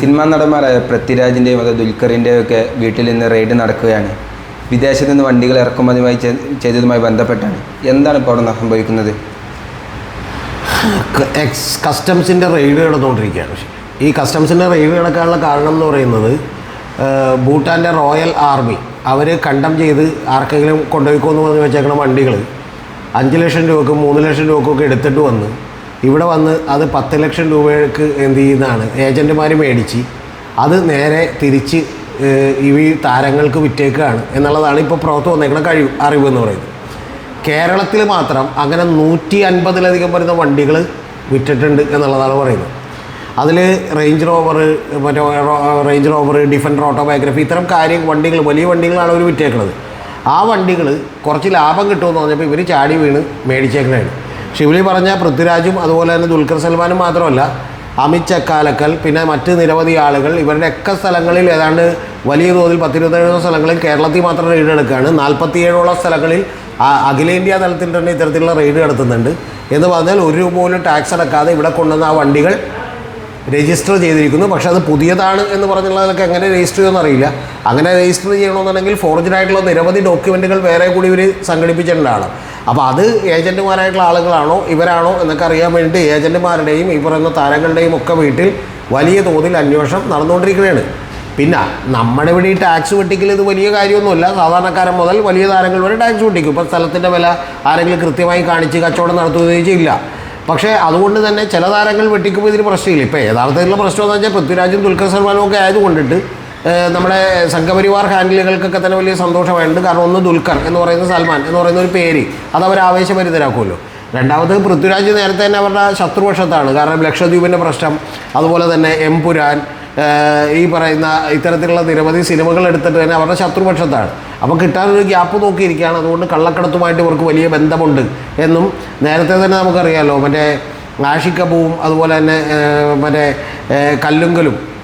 Cinema നടന്മാരായ പൃഥ്വിരാജിന്റെയും അത് ദുൽഖറിന്റെയും ഒക്കെ വീട്ടിൽ നിന്ന് റെയ്ഡ് നടക്കുകയാണ്. വിദേശത്ത് നിന്ന് വണ്ടികൾ ഇറക്കുമതിയുമായി ചെയ്തതുമായി ബന്ധപ്പെട്ടാണ്. എന്താണ് ഇപ്പോൾ അവിടെ സംഭവിക്കുന്നത്? എക്സ് കസ്റ്റംസിന്റെ റെയ്ഡ് നടന്നുകൊണ്ടിരിക്കുകയാണ്. ഈ കസ്റ്റംസിന്റെ റെയ്ഡ് നടക്കാനുള്ള കാരണം എന്ന് പറയുന്നത് ഭൂട്ടാന്റെ റോയൽ ആർമി അവർ കണ്ടം ചെയ്ത് ആർക്കെങ്കിലും കൊണ്ടുപോയിക്കോന്ന് പറഞ്ഞ് വെച്ചേക്കണ വണ്ടികൾ അഞ്ച് ലക്ഷം രൂപക്കും മൂന്ന് ലക്ഷം രൂപക്കും ഒക്കെ എടുത്തിട്ട് വന്ന് ഇവിടെ വന്ന് അത് പത്ത് ലക്ഷം രൂപയ്ക്ക് എന്ത് ചെയ്യുന്നതാണ്? ഏജന്റുമാർ മേടിച്ച് അത് നേരെ തിരിച്ച് ഈ താരങ്ങൾക്ക് വിറ്റേക്കാണ് എന്നുള്ളതാണ് ഇപ്പോൾ പുറത്ത് വന്നേക്കുന്ന കഴിവ് അറിവ് എന്ന് പറയുന്നത്. കേരളത്തിൽ മാത്രം അങ്ങനെ നൂറ്റി അൻപതിലധികം വരുന്ന വണ്ടികൾ വിറ്റിട്ടുണ്ട് എന്നുള്ളതാണ് പറയുന്നത്. അതിൽ റേഞ്ച് റോവർ മറ്റേ റേഞ്ച് റോവർ ഡിഫൻഡർ ഓട്ടോബയോഗ്രഫി ഇത്തരം കാര്യം വണ്ടികൾ വലിയ വണ്ടികളാണ് അവർ വിറ്റേക്കുന്നത് ആ വണ്ടികൾ കുറച്ച് ലാഭം കിട്ടുമെന്ന് പറഞ്ഞപ്പോൾ ഇവർ ചാടി വീണ് മേടിച്ചേക്കണതാണ് ഷിവലി പറഞ്ഞ പൃഥ്വിരാജും അതുപോലെ തന്നെ ദുൽഖർ സൽമാനും മാത്രമല്ല അമിത് ചക്കാലക്കൽ പിന്നെ മറ്റ് നിരവധി ആളുകൾ. ഇവരുടെ ഒക്കെ സ്ഥലങ്ങളിൽ ഏതാണ്ട് വലിയ തോതിൽ പത്തിരുപത്തേഴോ സ്ഥലങ്ങളിൽ കേരളത്തിൽ മാത്രം റെയ്ഡ് എടുക്കുകയാണ്. നാൽപ്പത്തിയേഴോളം സ്ഥലങ്ങളിൽ അഖിലേന്ത്യാ തലത്തിൽ തന്നെ ഇത്തരത്തിലുള്ള റെയ്ഡ് നടത്തുന്നുണ്ട്. എന്ന് പറഞ്ഞാൽ ഒരു രൂപ പോലും ടാക്സ് അടക്കാതെ ഇവിടെ കൊണ്ടുവന്ന ആ വണ്ടികൾ രജിസ്റ്റർ ചെയ്തിരിക്കുന്നു. പക്ഷേ അത് പുതിയതാണ് എന്ന് പറഞ്ഞുള്ളതൊക്കെ എങ്ങനെ രജിസ്റ്റർ ചെയ്യുമെന്ന് അറിയില്ല. അങ്ങനെ രജിസ്റ്റർ ചെയ്യണമെന്നുണ്ടെങ്കിൽ ഫോർജഡ് ആയിട്ടുള്ള നിരവധി ഡോക്യുമെന്റുകൾ വേറെ കൂടി ഇവർ സംഘടിപ്പിച്ചിട്ടുണ്ടാണ് അപ്പോൾ അത് ഏജന്റുമാരായിട്ടുള്ള ആളുകളാണോ? ഇവരാണോ? എന്നൊക്കെ അറിയാൻ വേണ്ടിയിട്ട് ഏജന്റുമാരുടെയും ഈ പറയുന്ന താരങ്ങളുടെയും ഒക്കെ വീട്ടിൽ വലിയ തോതിൽ അന്വേഷണം നടന്നുകൊണ്ടിരിക്കുകയാണ്. പിന്നെ നമ്മുടെ ഇവിടെ ഈ ടാക്സ് വെട്ടിക്കൽ ഇത് വലിയ കാര്യമൊന്നുമില്ല. സാധാരണക്കാരൻ മുതൽ വലിയ താരങ്ങൾ വരെ ടാക്സ് വെട്ടിക്കും. ഇപ്പോൾ സ്ഥലത്തിന്റെ വില ആരെങ്കിലും കൃത്യമായി കാണിച്ച് കച്ചവടം നടത്തുകയോ ചെയ്യില്ല. പക്ഷേ അതുകൊണ്ട് തന്നെ ചില താരങ്ങൾ വെട്ടിക്കുമ്പോൾ ഇതിന് പ്രശ്നമില്ല. ഇപ്പോൾ യഥാർത്ഥത്തിലുള്ള പ്രശ്നം എന്ന് വെച്ചാൽ പൃഥ്വിരാജും ദുൽഖർ സൽമാനും ഒക്കെ ആയതുകൊണ്ടിട്ട് നമ്മുടെ സംഘപരിവാർ ഹാൻഡിലുകൾക്കൊക്കെ തന്നെ വലിയ സന്തോഷമായിട്ടുണ്ട്. കാരണം ഒന്ന് ദുൽഖർ എന്ന് പറയുന്ന സൽമാൻ എന്ന് പറയുന്ന ഒരു പേര്. അത് അവർ ആവേശഭരിതരാക്കുമല്ലോ. രണ്ടാമത് പൃഥ്വിരാജ് നേരത്തെ തന്നെ അവരുടെ ശത്രുപക്ഷത്താണ്. കാരണം ലക്ഷദ്വീപിന്റെ പ്രശ്നം അതുപോലെ തന്നെ എംപുരാൻ പുരാൻ ഈ പറയുന്ന ഇത്തരത്തിലുള്ള നിരവധി സിനിമകൾ എടുത്തിട്ട് തന്നെ അവരുടെ ശത്രുപക്ഷത്താണ്. അപ്പോൾ കിട്ടാനൊരു ഗ്യാപ്പ് നോക്കിയിരിക്കുകയാണ്. അതുകൊണ്ട് കള്ളക്കടത്തുമായിട്ട് ഇവർക്ക് വലിയ ബന്ധമുണ്ട് എന്നും നേരത്തെ തന്നെ നമുക്കറിയാമല്ലോ മറ്റേ ആഷിക്കബുവും അതുപോലെ തന്നെ മറ്റേ കല്ലുങ്കലും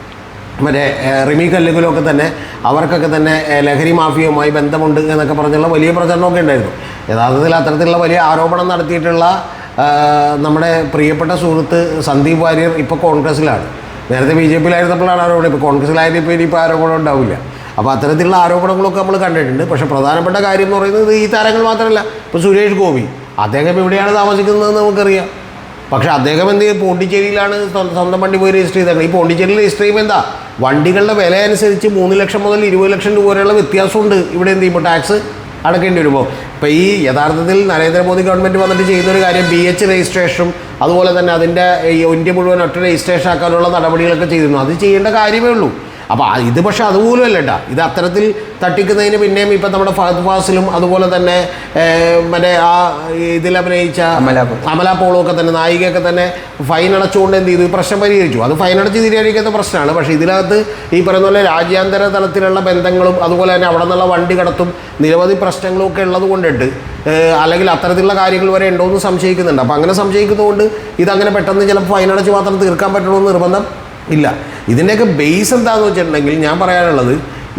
മറ്റേ റിമി കല്ലുകളൊക്കെ തന്നെ അവർക്കൊക്കെ തന്നെ ലഹരി മാഫിയയുമായി ബന്ധമുണ്ട് എന്നൊക്കെ പറഞ്ഞുള്ള വലിയ പ്രചരണമൊക്കെ ഉണ്ടായിരുന്നു. യഥാർത്ഥത്തിൽ അത്തരത്തിലുള്ള വലിയ ആരോപണം നടത്തിയിട്ടുള്ള നമ്മുടെ പ്രിയപ്പെട്ട സുഹൃത്ത് സന്ദീപ് വാര്യർ ഇപ്പോൾ കോൺഗ്രസ്സിലാണ്. നേരത്തെ ബി ജെ പിയിലായിരുന്നപ്പോഴാണ് ആരോപണം ഇപ്പോൾ കോൺഗ്രസ്സിലായത് ഇപ്പോൾ ഇനിയിപ്പോൾ ആരോപണം ഉണ്ടാവില്ല. അപ്പോൾ അത്തരത്തിലുള്ള ആരോപണങ്ങളൊക്കെ നമ്മൾ കണ്ടിട്ടുണ്ട്. പക്ഷേ പ്രധാനപ്പെട്ട കാര്യം എന്ന് പറയുന്നത് ഈ താരങ്ങൾ മാത്രമല്ല ഇപ്പോൾ സുരേഷ് ഗോപി. അദ്ദേഹം എവിടെയാണ് താമസിക്കുന്നതെന്ന് നമുക്കറിയാം. പക്ഷേ അദ്ദേഹം എന്ത് ചെയ്യും പോണ്ടിച്ചേരിയിലാണ് സ്വ- സ്വന്തം വണ്ടി പോയി രജിസ്റ്റർ ചെയ്തേക്കുന്നത് ഈ പോണ്ടിച്ചേരിയിൽ രജിസ്റ്റർ ചെയ്യുമ്പോൾ എന്താ? വണ്ടികളുടെ വില അനുസരിച്ച് മൂന്ന് ലക്ഷം മുതൽ ഇരുപത് ലക്ഷം രൂപ വരെയുള്ള വ്യത്യാസമുണ്ട്. ഇവിടെ എന്ത് ചെയ്യുമ്പോൾ ടാക്സ് അടക്കേണ്ടി വരുമ്പോൾ ഇപ്പോൾ ഈ യഥാർത്ഥത്തിൽ നരേന്ദ്രമോദി ഗവൺമെന്റ് വന്നിട്ട് ചെയ്യുന്നൊരു കാര്യം ബി എച്ച് രജിസ്ട്രേഷനും അതുപോലെ തന്നെ അതിന്റെ ഇന്ത്യ മുഴുവൻ ഒറ്റ രജിസ്ട്രേഷൻ ആക്കാനുള്ള നടപടികളൊക്കെ ചെയ്തിരുന്നു. അത് ചെയ്യേണ്ട കാര്യമേ ഉള്ളൂ. അപ്പോൾ ഇത് പക്ഷേ അതുപോലും അല്ല കേട്ടോ. ഇത് അത്തരത്തിൽ തട്ടിക്കുന്നതിന് പിന്നെയും ഇപ്പം നമ്മുടെ ഫഹദ് ഫാസിലും അതുപോലെ തന്നെ മറ്റേ ആ ഇതിൽ അഭിനയിച്ച അമല ഒക്കെ തന്നെ നായികയൊക്കെ തന്നെ ഫൈൻ അടച്ചുകൊണ്ട് എന്ത് ചെയ്തു? പ്രശ്നം പരിഹരിച്ചു. അത് ഫൈൻ അടച്ച് തിരിയടിക്കുന്ന പ്രശ്നമാണ്. പക്ഷേ ഇതിനകത്ത് ഈ പറയുന്ന പോലെ രാജ്യാന്തര തലത്തിലുള്ള ബന്ധങ്ങളും അതുപോലെ തന്നെ അവിടെ നിന്നുള്ള വണ്ടി കടത്തും നിരവധി പ്രശ്നങ്ങളും ഒക്കെ ഉള്ളത് കൊണ്ടിട്ട് അല്ലെങ്കിൽ അത്തരത്തിലുള്ള കാര്യങ്ങൾ വരെ ഉണ്ടോ എന്ന് സംശയിക്കുന്നുണ്ട്. അപ്പോൾ അങ്ങനെ സംശയിക്കുന്നതുകൊണ്ട് ഇതങ്ങനെ പെട്ടെന്ന് ചിലപ്പോൾ ഫൈൻ അടച്ച് മാത്രം തീർക്കാൻ പറ്റണമെന്ന് നിർബന്ധം ഇല്ല. ഇതിന്റെയൊക്കെ ബേസ് എന്താണെന്ന് വെച്ചിട്ടുണ്ടെങ്കിൽ ഞാൻ പറയാനുള്ളത്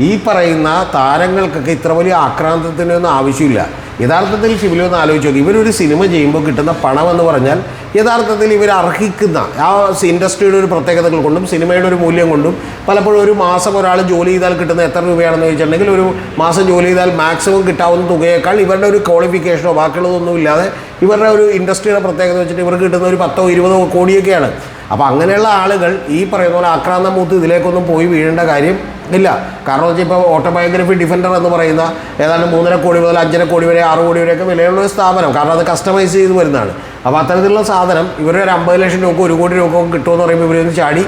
ഈ പറയുന്ന താരങ്ങൾക്കൊക്കെ ഇത്ര വലിയ ആക്രാന്തത്തിനൊന്നും ആവശ്യമില്ല. യഥാർത്ഥത്തിൽ ശിവലി ആലോചിച്ച് നോക്കി. ഇവരൊരു സിനിമ ചെയ്യുമ്പോൾ കിട്ടുന്ന പണം എന്ന് പറഞ്ഞാൽ യഥാർത്ഥത്തിൽ ഇവർ അർഹിക്കുന്ന ആ ഇൻഡസ്ട്രിയുടെ ഒരു പ്രത്യേകതകൾ കൊണ്ടും സിനിമയുടെ ഒരു മൂല്യം കൊണ്ടും പലപ്പോഴും ഒരു മാസം ഒരാൾ ജോലി ചെയ്താൽ കിട്ടുന്ന എത്ര രൂപയാണെന്ന് ചോദിച്ചിട്ടുണ്ടെങ്കിൽ ഒരു മാസം ജോലി ചെയ്താൽ മാക്സിമം കിട്ടാവുന്ന തുകയേക്കാൾ ഇവരുടെ ഒരു ക്വാളിഫിക്കേഷനോ ബാക്കിയുള്ളതൊന്നും ഇല്ലാതെ ഇവരുടെ ഒരു ഇൻഡസ്ട്രിയുടെ പ്രത്യേകത വെച്ചിട്ട് ഇവർക്ക് കിട്ടുന്ന ഒരു പത്തോ ഇരുപതോ കോടിയൊക്കെയാണ്. അപ്പോൾ അങ്ങനെയുള്ള ആളുകൾ ഈ പറയുന്ന പോലെ ആക്രാന്ത മൂത്ത് ഇതിലേക്കൊന്നും പോയി വീഴേണ്ട കാര്യം ഇല്ല. കാരണം വെച്ചാൽ ഇപ്പോൾ ഓട്ടോബയോഗ്രഫി ഡിഫൻഡർ എന്ന് പറയുന്ന ഏതാണ്ട് മൂന്നര കോടി മുതൽ അഞ്ചര കോടി വരെ ആറ് കോടി വരെയൊക്കെ വിലയുള്ള ഒരു സ്ഥാപനം. കാരണം അത് കസ്റ്റമൈസ് ചെയ്ത് വരുന്നതാണ്. അപ്പോൾ അത്തരത്തിലുള്ള സാധനം ഇവർ ഒരു അമ്പത് ലക്ഷം രൂപ ഒരു കോടി രൂപ ഒക്കെ കിട്ടുമെന്ന് പറയുമ്പോൾ ഇവരൊന്ന് ചാടി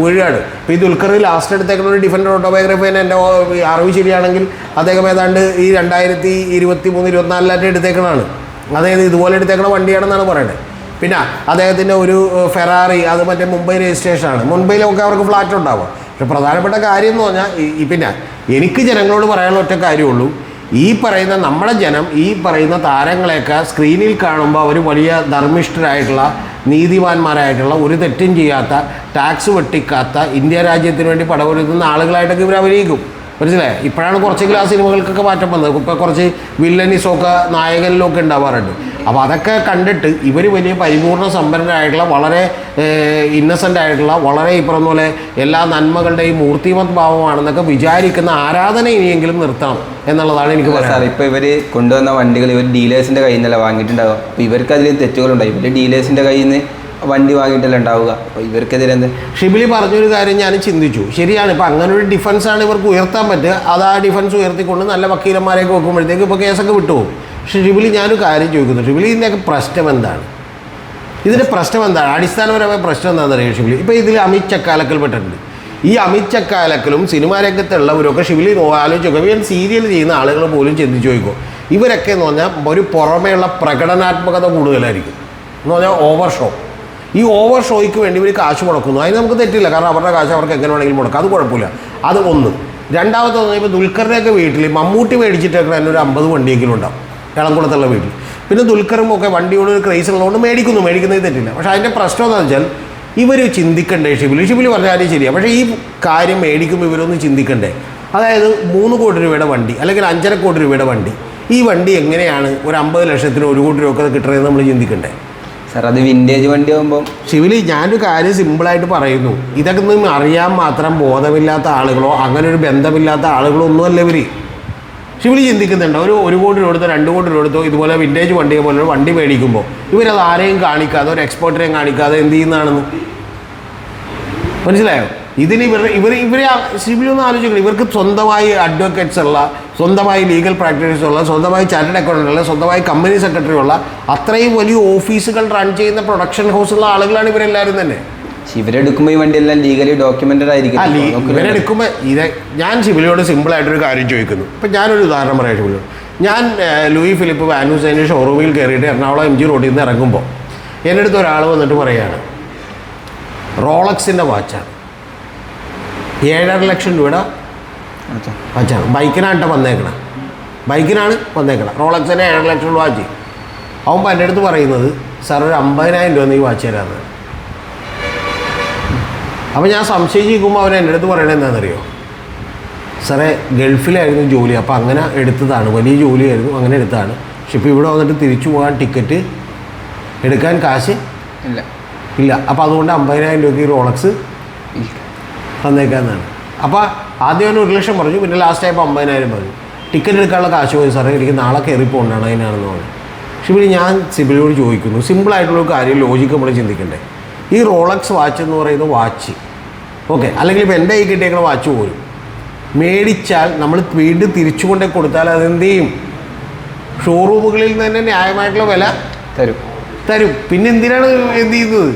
വീഴാണ് ഇപ്പോൾ ഈ ദുൽഖർ ലാസ്റ്റ് എടുത്തേക്കുന്ന ഒരു ഡിഫൻഡർ ഓട്ടോബയോഗ്രഫി തന്നെ എന്റെ അറിവ് ശരിയാണെങ്കിൽ അദ്ദേഹം ഏതാണ്ട് ഈ രണ്ടായിരത്തി ഇരുപത്തി മൂന്ന് ഇരുപത്തിനാലിലായിട്ട് എടുത്തേക്കണതാണ് അതായത് ഇതുപോലെ എടുത്തേക്കുന്ന വണ്ടിയാണെന്നാണ് പറയുന്നത് പിന്നെ അദ്ദേഹത്തിന്റെ ഒരു ഫെറാറി അത് മറ്റേ മുംബൈ രജിസ്ട്രേഷനാണ്. മുംബൈയിലൊക്കെ അവർക്ക് ഫ്ലാറ്റ് ഉണ്ടാവുക പക്ഷെ പ്രധാനപ്പെട്ട കാര്യം എന്ന് പറഞ്ഞാൽ പിന്നെ എനിക്ക് ജനങ്ങളോട് പറയാനുള്ള ഒറ്റ കാര്യമുള്ളൂ. ഈ പറയുന്ന നമ്മുടെ ജനം ഈ പറയുന്ന താരങ്ങളെയൊക്കെ സ്ക്രീനിൽ കാണുമ്പോൾ അവർ വലിയ ധർമ്മിഷ്ഠരായിട്ടുള്ള നീതിമാന്മാരായിട്ടുള്ള ഒരു തെറ്റും ചെയ്യാത്ത ടാക്സ് വെട്ടിക്കാത്ത ഇന്ത്യ രാജ്യത്തിന് വേണ്ടി പടപൊരുത്തുന്ന ആളുകളായിട്ടൊക്കെ ഇവർ അഭിനയിക്കും. മനസ്സിലായി? ഇപ്പോഴാണ് കുറച്ചെങ്കിലും ആ സിനിമകൾക്കൊക്കെ മാറ്റം വന്നത്. ഇപ്പോൾ കുറച്ച് വില്ലനിസൊക്കെ നായകനിലൊക്കെ ഉണ്ടാവാറുണ്ട്. അപ്പോൾ അതൊക്കെ കണ്ടിട്ട് ഇവർ വലിയ പരിപൂർണ സമ്പന്നരായിട്ടുള്ള വളരെ ഇന്നസെന്റ് ആയിട്ടുള്ള വളരെ ഈ പറഞ്ഞ പോലെ എല്ലാ നന്മകളുടെയും മൂർത്തിമത് ഭാവമാണെന്നൊക്കെ വിചാരിക്കുന്ന ആരാധന ഇനിയെങ്കിലും നിർത്തണം എന്നുള്ളതാണ് എനിക്ക് സാർ പറയാനുള്ളത്. ഇപ്പോൾ ഇവർ കൊണ്ടുവന്ന വണ്ടികൾ ഇവർ ഡീലേഴ്സിന്റെ കയ്യിൽ നിന്നല്ല വാങ്ങിയിട്ടുണ്ടാകും അപ്പോൾ ഇവർക്ക് അതിൽ തെറ്റുകളുണ്ടായി. ഇവർ ഡീലേഴ്സിന്റെ കയ്യിൽ നിന്ന് വണ്ടി വാങ്ങിയിട്ടല്ല ഉണ്ടാവുക? അപ്പോൾ ഇവർക്കെതിരെ എന്ത്? ഷിബിലി പറഞ്ഞൊരു കാര്യം ഞാൻ ചിന്തിച്ചു. ശരിയാണ് ഇപ്പം അങ്ങനെ ഒരു ഡിഫൻസാണ് ഇവർക്ക് ഉയർത്താൻ പറ്റുക. അത് ആ ഡിഫൻസ് ഉയർത്തിക്കൊണ്ട് നല്ല വക്കീലന്മാരെയൊക്കെ വെക്കുമ്പോഴത്തേക്ക് ഇപ്പോൾ കേസൊക്കെ വിട്ടുപോകും. പക്ഷേ ഷിബിലി ഞാനൊരു കാര്യം ചോദിക്കുന്നു. ഷിബിലി ഇതിന്റെയൊക്കെ പ്രശ്നം എന്താണ്? ഇതിന്റെ പ്രശ്നം എന്താണ്? അടിസ്ഥാനപരമായ പ്രശ്നം എന്താണെന്ന് അറിയാം ഷിബിലി? ഇപ്പോൾ ഇതിൽ അമിത് ചക്കാലക്കൽ പെട്ടിട്ടുണ്ട്. ഈ അമിത് ചക്കാലക്കലും സിനിമാ രംഗത്തുള്ളവരൊക്കെ ഷിബിലി ആലോചിച്ച് നോക്കുക ഇവൻ സീരിയൽ ചെയ്യുന്ന ആളുകൾ പോലും ചിന്തിച്ച് ചോദിക്കും ഇവരൊക്കെ എന്ന് പറഞ്ഞാൽ ഒരു പുറമേയുള്ള പ്രകടനാത്മകത കൂടുതലായിരിക്കും. എന്ന് പറഞ്ഞാൽ ഓവർ ഷോ ഈ ഓവർ ഷോയ്ക്ക് വേണ്ടി ഇവർ കാശ് മുടക്കുന്നു. അതിന് നമുക്ക് തെറ്റില്ല. കാരണം അവരുടെ കാശ് അവർക്ക് എങ്ങനെ വേണമെങ്കിലും മുടക്കാം. അത് കുഴപ്പമില്ല. അത് ഒന്ന്. രണ്ടാമത്തെ ഒന്ന് ഇപ്പോൾ ദുൽഖറിന്റെയൊക്കെ വീട്ടിൽ മമ്മൂട്ടി മേടിച്ചിട്ടൊക്കെ തന്നെ ഒരു അമ്പത് വണ്ടിയെങ്കിലും ഉണ്ടാവും. ഇളംകുളത്തുള്ള വീട്ടിൽ. പിന്നെ ദുൽഖറും ഒക്കെ വണ്ടിയോട് ഒരു ക്രൈസ് ഉള്ളതുകൊണ്ട് മേടിക്കുന്നു. മേടിക്കുന്നത് തെറ്റില്ല. പക്ഷേ അതിന്റെ പ്രശ്നം എന്താണെന്ന് വെച്ചാൽ ഇവർ ചിന്തിക്കണ്ടേ ഷിബിലി. ഷിബിലി പറഞ്ഞ കാര്യം ശരിയാണ് പക്ഷേ ഈ കാര്യം മേടിക്കുമ്പോൾ ഇവരൊന്നും ചിന്തിക്കണ്ടേ? അതായത് മൂന്ന് കോടി രൂപയുടെ വണ്ടി അല്ലെങ്കിൽ അഞ്ചര കോടി രൂപയുടെ വണ്ടി. ഈ വണ്ടി എങ്ങനെയാണ് ഒരു അമ്പത് ലക്ഷത്തിന് ഒരു കോടി രൂപ ഒക്കെ കിട്ടണമെന്ന് നമ്മൾ ചിന്തിക്കണ്ടേ? സാർ അത് വിന്റേജ് വണ്ടി ആകുമ്പോൾ ശിവലി ഞാനൊരു കാര്യം സിമ്പിളായിട്ട് പറയുന്നു. ഇതൊക്കെ നിന്ന് അറിയാൻ മാത്രം ബോധമില്ലാത്ത ആളുകളോ അങ്ങനെ ഒരു ബന്ധമില്ലാത്ത ആളുകളോ ഒന്നുമല്ല ഇവർ ശിവലി ചിന്തിക്കുന്നുണ്ട്? ഒരു ഒരു കോടി രൂപ എടുത്തോ രണ്ട് കോടി രൂപ എടുത്തോ ഇതുപോലെ വിന്റേജ് വണ്ടിയെ പോലെ ഒരു വണ്ടി മേടിക്കുമ്പോൾ ഇവരത് ആരെയും കാണിക്കാതെ ഒരു എക്സ്പോർട്ടറെയും കാണിക്കാതെ എന്ത് ചെയ്യുന്നതാണെന്ന്? മനസ്സിലായോ? ഇതിന് ഇവർ ഇവർ ഇവരെ സിവിലി ഒന്ന് ആലോചിക്കണം. ഇവർക്ക് സ്വന്തമായി അഡ്വക്കേറ്റ്സ് ഉള്ള സ്വന്തമായി ലീഗൽ പ്രാക്ടീസ് ഉള്ള സ്വന്തമായി ചാർട്ടേഡ് അക്കൗണ്ടന്റ് ഉള്ള സ്വന്തമായി കമ്പനി സെക്രട്ടറി ഉള്ള അത്രയും വലിയ ഓഫീസുകൾ റൺ ചെയ്യുന്ന പ്രൊഡക്ഷൻ ഹൗസുള്ള ആളുകളാണ് ഇവരെല്ലാവരും തന്നെ. ഇവരെടുക്കുമ്പോൾ ഈ വണ്ടിയെല്ലാം ലീഗലി ഡോക്യുമെന്റഡ് ആയിരിക്കും. ഇവരെടുക്കുമ്പോൾ ഇത് ഞാൻ ശിബിലിയോട് സിമ്പിളായിട്ടൊരു കാര്യം ചോദിക്കുന്നു. ഇപ്പം ഞാനൊരു ഉദാഹരണം പറയാം സിബിലിയോട് ഞാൻ ലൂയി ഫിലിപ്പ് വാനുസൈന്റെ ഷോറൂമിൽ കയറിയിട്ട് എറണാകുളം എം ജി റോഡിൽ നിന്ന് ഇറങ്ങുമ്പോൾ എന്റെ അടുത്ത് ഒരാൾ വന്നിട്ട് പറയുകയാണ് റോളക്സിന്റെ വാച്ചാണ് ഏഴര ലക്ഷം രൂപയുടെ. വാച്ചാണ് ബൈക്കിനാണ് കേട്ടോ വന്നേക്കണം. ബൈക്കിനാണ് വന്നേക്കണം. റോളക്സിന്റെ ഏഴര ലക്ഷം രൂപ വാച്ച്. അവൻ എന്റെ അടുത്ത് പറയുന്നത് സാർ ഒരു അമ്പതിനായിരം രൂപ നീ വാച്ച് തരാമെന്ന് അപ്പോൾ ഞാൻ സംശയിച്ചിരിക്കുമ്പോൾ അവൻ എന്റെ അടുത്ത് പറയണത് എന്താണെന്നറിയോ? സാറേ ഗൾഫിലായിരുന്നു ജോലി അപ്പോൾ അങ്ങനെ എടുത്തതാണ്. വലിയ ജോലിയായിരുന്നു അങ്ങനെ എടുത്തതാണ്. പക്ഷെ ഇപ്പോൾ ഇവിടെ വന്നിട്ട് തിരിച്ചു പോകാൻ ടിക്കറ്റ് എടുക്കാൻ കാശ് ഇല്ല. ഇല്ല. അപ്പോൾ അതുകൊണ്ട് അമ്പതിനായിരം രൂപയ്ക്ക് ഈ റോളക്സ് ഇല്ല. തന്നേക്കാന്നാണ്. അപ്പോൾ ആദ്യം ഒരു ലക്ഷം പറഞ്ഞു പിന്നെ ലാസ്റ്റ് ആയപ്പോൾ അമ്പതിനായിരം പറഞ്ഞു. ടിക്കറ്റ് എടുക്കാനുള്ള കാശ് പോയി സാറേ എനിക്ക് നാളെ കയറിപ്പോണ്ടാണ് അതിനാണെന്ന് പറഞ്ഞു. പക്ഷെ പിന്നെ ഞാൻ സിബിലിനോട് ചോദിക്കുന്നു സിമ്പിളായിട്ടുള്ള ഒരു കാര്യം ലോജിക്ക് നമ്മൾ ചിന്തിക്കണ്ടേ? ഈ റോളക്സ് വാച്ച് എന്ന് പറയുന്ന വാച്ച് ഓക്കെ അല്ലെങ്കിൽ ഇപ്പോൾ എന്റെ കൈ കിട്ടിയേക്കുന്ന വാച്ച് പോലും മേടിച്ചാൽ നമ്മൾ വീണ്ടും തിരിച്ചു കൊണ്ടേ കൊടുത്താൽ അതെന്ത് ചെയ്യും? ഷോറൂമുകളിൽ നിന്ന് തന്നെ ന്യായമായിട്ടുള്ള വില തരും. തരും. പിന്നെ എന്തിനാണ് എന്ത് ചെയ്യുന്നത്?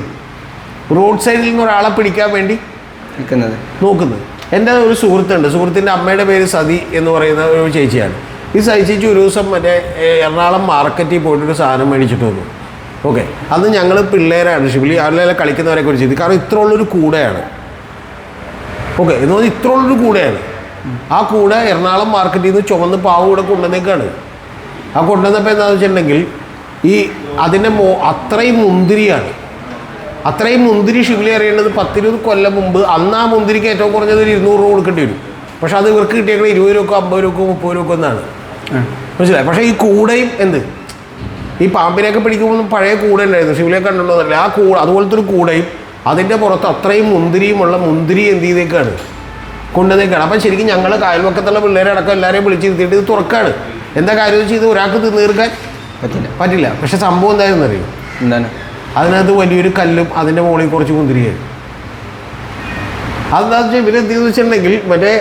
റോഡ് സൈഡിൽ നിന്ന് ഒരാളെ പിടിക്കാൻ വേണ്ടി നിൽക്കുന്നത്. നോക്കുന്നത്. എന്റെ ഒരു സുഹൃത്തുണ്ട്. സുഹൃത്തിന്റെ അമ്മയുടെ പേര് സതി എന്ന് പറയുന്ന ഒരു ചേച്ചിയാണ്. ഈ സതി ചേച്ചി ഒരു ദിവസം മറ്റേ എറണാകുളം മാർക്കറ്റിൽ പോയിട്ടൊരു സാധനം മേടിച്ചിട്ട് വന്നു. ഓക്കെ. അന്ന് ഞങ്ങൾ പിള്ളേരാണ് ഷിബിലി. അവരിലെ കളിക്കുന്നവരെ കുറിച്ച് ഇത് കാരണം ഇത്ര ഉള്ളൊരു കൂടെയാണ്. ഓക്കെ. എന്ന് പറഞ്ഞാൽ ഇത്ര ഉള്ളൊരു കൂടെയാണ്. ആ കൂടെ എറണാകുളം മാർക്കറ്റിൽ നിന്ന് ചുമന്ന് പാവ് കൂടെ കൊണ്ടുവന്നേക്കാണ്. ആ കൊണ്ടുവന്നപ്പോൾ എന്താണെന്ന് വെച്ചിട്ടുണ്ടെങ്കിൽ ഈ അതിന്റെ മോ അത്രയും മുന്തിരിയാണ്. അത്രയും മുന്തിരി ഷിവിലി അറിയേണ്ടത് പത്തിരുപത് കൊല്ലം മുമ്പ് അന്ന് ആ മുന്തിരിക്ക് ഏറ്റവും കുറഞ്ഞത് ഒരു ഇരുന്നൂറ് രൂപ കൊടുക്കേണ്ടി വരും. പക്ഷെ അത് ഇവർക്ക് കിട്ടിയേക്കണ ഇരുപത് രൂപക്കോ അമ്പത് രൂപക്കോ മുപ്പത് രൂപക്കോ എന്നാണ്. മനസ്സിലായി? പക്ഷേ ഈ കൂടെയും എന്ത്? ഈ പാമ്പിനെയൊക്കെ പിടിക്കുമ്പോൾ പഴയ കൂടെ ഉണ്ടായിരുന്നു. ഷിബിലെ കണ്ടുള്ളതല്ല? ആ കൂടെ അതുപോലത്തെ ഒരു കൂടെയും അതിന്റെ പുറത്ത് അത്രയും മുന്തിരിയുമുള്ള മുന്തിരി എന്ത് ചെയ്തേക്കാണ്? കൊണ്ടുവന്നേക്കാണ്. അപ്പം ശരിക്കും ഞങ്ങൾ കായൽവക്കത്തുള്ള പിള്ളേരെ അടക്കം എല്ലാവരെയും വിളിച്ചിരുത്തിയിട്ട് ഇത് തുറക്കാണ്. എന്താ കാര്യം വെച്ചാൽ ഇത് ഒരാൾക്ക് തീർക്കാൻ പറ്റില്ല. പറ്റില്ല. പക്ഷെ സംഭവം എന്തായിരുന്നു അറിയും എന്താണ്? അതിനകത്ത് വലിയൊരു കല്ലും അതിന്റെ മുകളിൽ കുറച്ച് കുന്തിരിയായി അതെന്താ വെച്ചാൽ ഇവരെന്ത് ചെയ്തെന്ന് വെച്ചിട്ടുണ്ടെങ്കിൽ മറ്റേ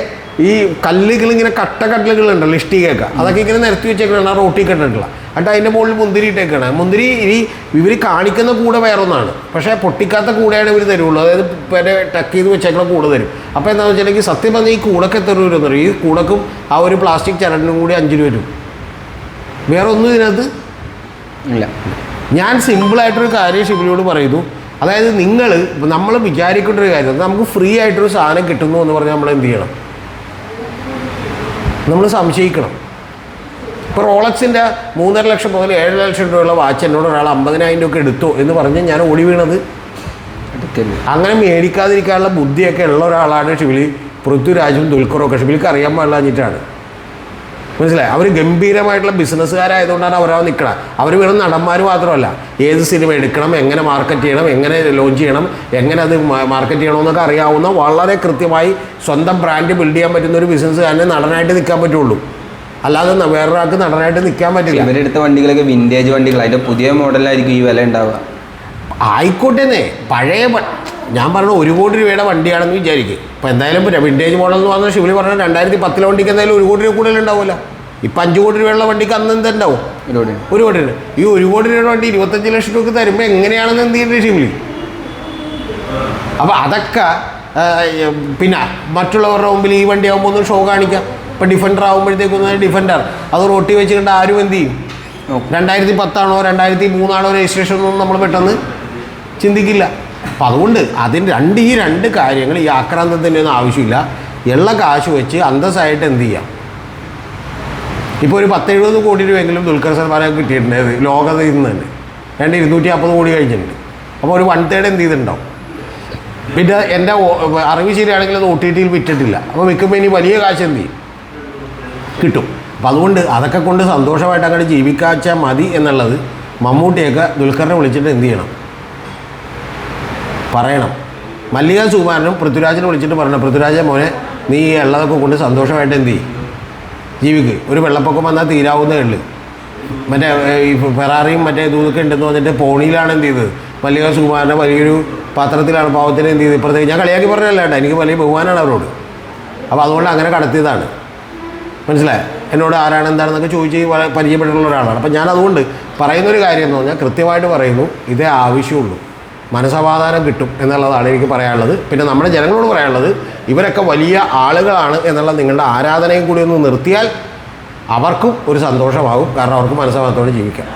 ഈ കല്ലുകൾ ഇങ്ങനെ കട്ട കട്ടലുകൾ ഉണ്ടല്ലോ ഇഷ്ടികയൊക്കെ അതൊക്കെ ഇങ്ങനെ നിരത്തി വെച്ചേക്കണം ആ റോട്ടി കണ്ടിട്ടുള്ള എന്നിട്ട് അതിന്റെ മുകളിൽ മുന്തിരി ഇട്ടേക്കാണ്. മുന്തിരി ഈ ഇവർ കാണിക്കുന്ന കൂടെ വേറൊന്നാണ്. പക്ഷേ പൊട്ടിക്കാത്ത കൂടെയാണ് ഇവർ തരുള്ളൂ. അതായത് വരെ ടക്ക് ചെയ്ത് വെച്ചേക്കണ കൂടെ തരും. അപ്പോൾ എന്താണെന്ന് വെച്ചിട്ടുണ്ടെങ്കിൽ സത്യം പറഞ്ഞാൽ ഈ കൂടൊക്കെ എത്ര രൂപ ഈ കൂടക്കും ആ ഒരു പ്ലാസ്റ്റിക് ചരടിനും കൂടി അഞ്ച് രൂപ വരും. വേറെ ഒന്നും ഇതിനകത്ത് ഇല്ല. ഞാൻ സിമ്പിളായിട്ടൊരു കാര്യം ഷിബിലിയോട് പറയുന്നു അതായത് നിങ്ങൾ നമ്മൾ വിചാരിക്കേണ്ട ഒരു കാര്യം നമുക്ക് ഫ്രീ ആയിട്ടൊരു സാധനം കിട്ടുന്നു എന്ന് പറഞ്ഞാൽ നമ്മൾ എന്ത് ചെയ്യണം? നമ്മൾ സംശയിക്കണം. ഇപ്പോൾ റോളക്സിന്റെ മൂന്നര ലക്ഷം മുതൽ ഏഴ് ലക്ഷം രൂപയുള്ള വാച്ച് എന്നോട് ഒരാൾ അമ്പതിനായിരം രൂപ എടുത്തു എന്ന് പറഞ്ഞ് ഞാൻ ഓടി വീണത്. അങ്ങനെ മേടിക്കാതിരിക്കാനുള്ള ബുദ്ധിയൊക്കെ ഉള്ള ഒരാളാണ് ഷിബിലി പൃഥ്വിരാജും ദുൽഖറും ഒക്കെ. ഷിബിലിക്ക് അറിയാൻ പാടില്ലാഞ്ഞിട്ടാണ്. മനസ്സിലായി? അവർ ഗംഭീരമായിട്ടുള്ള ബിസിനസ്സുകാരായതുകൊണ്ടാണ് അവരവിടെ നിൽക്കണം അവർ വെറും നടന്മാർ മാത്രമല്ല. ഏത് സിനിമ എടുക്കണം എങ്ങനെ മാർക്കറ്റ് ചെയ്യണം എങ്ങനെ ലോഞ്ച് ചെയ്യണം എങ്ങനെ അത് മാർക്കറ്റ് ചെയ്യണമെന്നൊക്കെ അറിയാവുന്ന വളരെ കൃത്യമായി സ്വന്തം ബ്രാൻഡ് ബിൽഡ് ചെയ്യാൻ പറ്റുന്ന ഒരു ബിസിനസ്സുകാരനെ നടനായിട്ട് നിൽക്കാൻ പറ്റുള്ളൂ. അല്ലാതെ വേറൊരാൾക്ക് നടനായിട്ട് നിൽക്കാൻ പറ്റില്ല. ഇവരെടുത്ത വണ്ടികളൊക്കെ വിന്റേജ് വണ്ടികൾ അതിന്റെ പുതിയ മോഡലായിരിക്കും ഈ വില ഉണ്ടാവുക. ആയിക്കോട്ടെന്നേ. പഴയ ഞാൻ പറഞ്ഞ ഒരു കോടി രൂപയുടെ വണ്ടിയാണെന്ന് വിചാരിക്കും. ഇപ്പം എന്തായാലും വിന്റേജ് മോഡൽ എന്ന് പറഞ്ഞാൽ ശിവലി പറഞ്ഞാൽ രണ്ടായിരത്തി പത്തിലെ വണ്ടിക്ക് എന്തായാലും ഒരു കോടി രൂപ കൂടുതൽ ഉണ്ടാവില്ല ഇപ്പം അഞ്ച് കോടി രൂപയുള്ള വണ്ടിക്ക് അന്ന് എന്തുണ്ടാവും ഒരു കോടി. രൂപ ഈ ഒരു കോടി രൂപയുടെ വണ്ടി ഇരുപത്തഞ്ച് ലക്ഷം രൂപക്ക് തരുമ്പോൾ എങ്ങനെയാണെന്ന് എന്ത് ചെയ്യുന്നത് ശിവലി അപ്പോൾ അതൊക്കെ പിന്നെ മറ്റുള്ളവരുടെ മുമ്പിൽ ഈ വണ്ടി ആകുമ്പോൾ ഒന്ന് ഷോ കാണിക്കാം. ഇപ്പം ഡിഫൻഡർ ആകുമ്പോഴത്തേക്കൊന്ന് ഡിഫൻഡർ അത് റോട്ടി വെച്ചിട്ട് ആരും എന്ത് ചെയ്യും. രണ്ടായിരത്തി പത്താണോ രണ്ടായിരത്തി മൂന്നാണോ രജിസ്ട്രേഷൻ ഒന്നും നമ്മൾ പെട്ടെന്ന് ചിന്തിക്കില്ല. അപ്പം അതുകൊണ്ട് അതിന് രണ്ട് ഈ രണ്ട് കാര്യങ്ങൾ ഈ ആക്രാന്തത്തിന്റെ ഒന്നും ആവശ്യമില്ല. ഉള്ള കാശ് വെച്ച് അന്തസ്സായിട്ട് എന്ത് ചെയ്യാം? ഇപ്പോൾ ഒരു പത്തെഴുപത് കോടി രൂപയെങ്കിലും ദുൽഖർ സൽമാനെ കിട്ടിയിട്ടുണ്ട് ലോകത്ത് ഇന്ന് തന്നെ. രണ്ട് ഇരുന്നൂറ്റി അമ്പത് കോടി കഴിഞ്ഞിട്ടുണ്ട്. അപ്പോൾ ഒരു വൺ തേർഡ് എന്ത് ചെയ്തിട്ടുണ്ടാവും? പിന്നെ എന്റെ അറിവ് ശരിയാണെങ്കിൽ അത് ഒ ടി ടിയിൽ വിറ്റിട്ടില്ല. അപ്പോൾ വിൽക്കുമ്പോൾ ഇനി വലിയ കാശ് എന്ത് ചെയ്യും? കിട്ടും. അപ്പം അതുകൊണ്ട് അതൊക്കെ കൊണ്ട് സന്തോഷമായിട്ട് അങ്ങനെ ജീവിക്കാച്ചാൽ മതി എന്നുള്ളത് മമ്മൂട്ടിയൊക്കെ ദുൽഖറിനെ വിളിച്ചിട്ട് എന്ത് ചെയ്യണം? പറയണം. മല്ലിക സുകുമാരനും പൃഥ്വിരാജിനെ വിളിച്ചിട്ട് പറയണം. പൃഥ്വിരാജ മോനെ നീ ഉള്ളതൊക്കെ കൊണ്ട് സന്തോഷമായിട്ട് എന്ത് ചെയ്യും? ജീവിക്ക്. ഒരു വെള്ളപ്പൊക്കം വന്നാൽ തീരാവുന്നേ ഉള്ളൂ. മറ്റേ ഈ ഫെറാറിയും മറ്റേ ഇതൊക്കെ ഉണ്ടെന്ന് പറഞ്ഞിട്ട് പോണിയിലാണ് എന്ത് ചെയ്തത്? വലിയ സുകുമാരന്റെ വലിയൊരു പാത്രത്തിലാണ് പാവത്തിന് എന്ത് ചെയ്തത് ഇപ്പുറത്തേക്ക് ഞാൻ കളിയാക്കി പറഞ്ഞല്ല കേട്ടോ. എനിക്ക് വലിയ ബഹുമാനമാണ് അവരോട്. അപ്പോൾ അതുകൊണ്ട് അങ്ങനെ കടത്തിയതാണ്. മനസ്സിലായി? എന്നോട് ആരാണ് എന്താണെന്നൊക്കെ ചോദിച്ച് പരിചയപ്പെട്ടിട്ടുള്ള ഒരാളാണ്. അപ്പം ഞാൻ അതുകൊണ്ട് പറയുന്നൊരു കാര്യം എന്ന് പറഞ്ഞാൽ കൃത്യമായിട്ട് പറയുന്നു. ഇതേ ആവശ്യമുള്ളൂ. മനസമാധാനം കിട്ടും എന്നുള്ളതാണ് എനിക്ക് പറയാനുള്ളത്. പിന്നെ നമ്മുടെ ജനങ്ങളോട് പറയാനുള്ളത് ഇവരൊക്കെ വലിയ ആളുകളാണ് എന്നുള്ള നിങ്ങളുടെ ആരാധനയും കൂടി ഒന്ന് നിർത്തിയാൽ അവർക്കും ഒരു സന്തോഷമാകും. കാരണം അവർക്ക് മനസ്സമാധാനത്തോടെ ജീവിക്കാം.